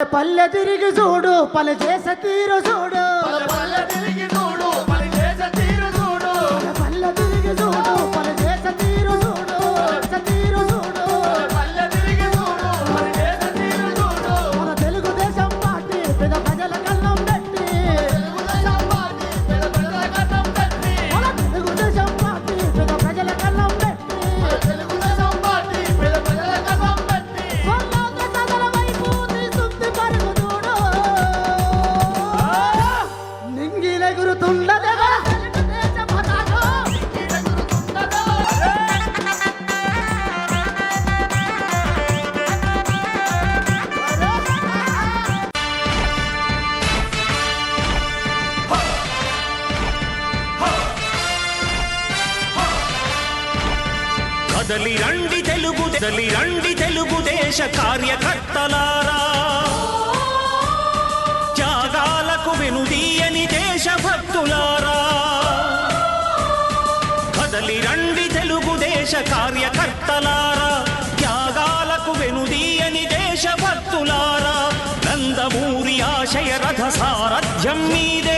పల్లె తిరిగి చూడు పలు చేసే తీరు చూడు. పల్లె తిరిగి చూడు. నింగిలెగురుతున్నదే కదలి రండి తెలుగు కదలి రండి తెలుగుదేశ కార్యకర్తలారా. దేశ కార్యకర్తలారా త్యాగాలకు వెనుదీయని దేశభక్తులారా నందమూరి ఆశయ రథ సారథ్యం మీదే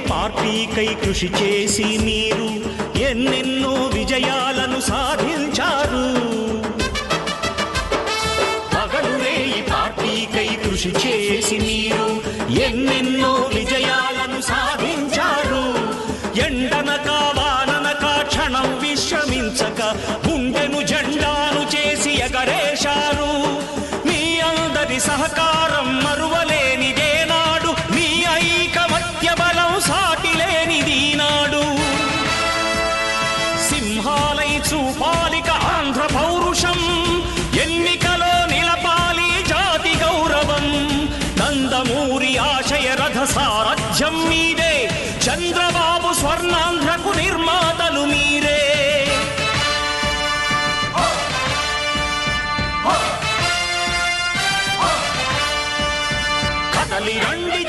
పార్టీకై కృషి చేసి మీరు ఎన్నెన్నో విజయాలను సాధించారు. పగలురే ఈ పార్టీకై కృషి చేసి మీరు ఎన్నెన్నో విజయాలను సాధించారు. ఎండనక వాననక క్షణం విశ్రమించక గుండెను జెండాను చేసి ఎగరేశారు. మీ అందరి సహకారం మరువలేనిదేనాడు మీ ఐకమత్య లేనిదీనాడు సింహాలై చూపాలిక ఆంధ్ర పౌరుషం ఎన్నికలో నిలపాలి జాతి గౌరవం. నందమూరి ఆశయ రథ సారథ్యం మీదే చంద్రబాబు స్వర్ణాంధ్రకు నిర్మాతలు మీరే. కదలి రండి